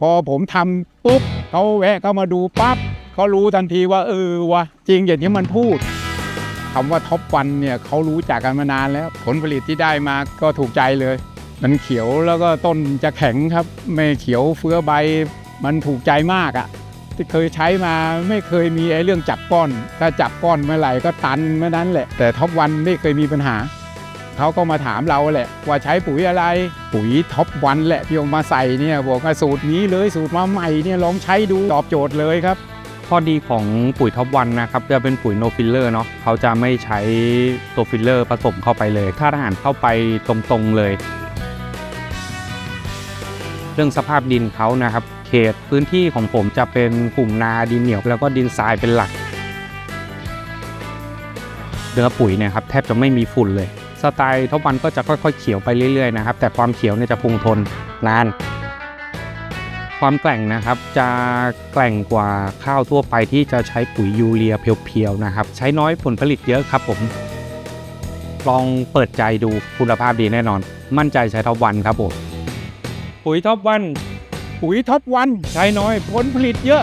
พอผมทำปุ๊บเขาแวะเข้ามาดูปั๊บเขารู้ทันทีว่าเออวะจริงอย่างที่มันพูดคำว่าท็อปวันเนี่ยเขารู้จักกันมานานแล้ว ผลผลิตที่ได้มาก็ถูกใจเลย มันเขียวแล้วก็ต้นจะแข็งครับ ไม่เขียวเฟื้อใบมันถูกใจมากอะ่ะที่เคยใช้มาไม่เคยมีไอ้เรื่องจับก้อน ถ้าจับก้อนเมื่อไหร่ก็ตันเมื่อนั้นแหละแต่ท็อปวันไม่เคยมีปัญหา เขาก็มาถามเราแหละ ว่าใช้ปุ๋ยอะไรปุ๋ยท็อปวันแหละที่เอามาใส่เนี่ยบอกว่าสูตรนี้เลยสูตรมาใหม่เนี่ยลองใช้ดูตอบโจทย์เลยครับ ข้อดีของปุ๋ยท็อปวันนะครับจะเป็นปุ๋ยโนฟิลเลอร์เนาะเขาจะไม่ใช้ตัวฟิลเลอร์ผสมเข้าไปเลยถ้าอาหารเข้าไปตรงๆเลย เรื่องสภาพดินเขานะครับ เขตพื้นที่ของผมจะเป็นกลุ่มนาดินเหนียวแล้วก็ดินทรายเป็นหลักเนื้อปุ๋ยเนี่ยครับแทบจะไม่มีฝุ่นเลย สไตล์ท็อปวันก็จะค่อยๆเขียวไปเรื่อยๆนะครับ แต่ความเขียวเนี่ยจะคงทนนาน ความแกร่งนะครับจะแกร่งกว่าข้าวทั่วไปที่จะใช้ปุ๋ยยูเรียเพียวๆนะครับ ใช้น้อยผลผลิตเยอะครับผม ลองเปิดใจดูคุณภาพดีแน่นอน มั่นใจใช้ท็อปวันครับผมปุ๋ยท็อปวันปุ๋ยท็อปวันใช้น้อยผลผลิตเยอะ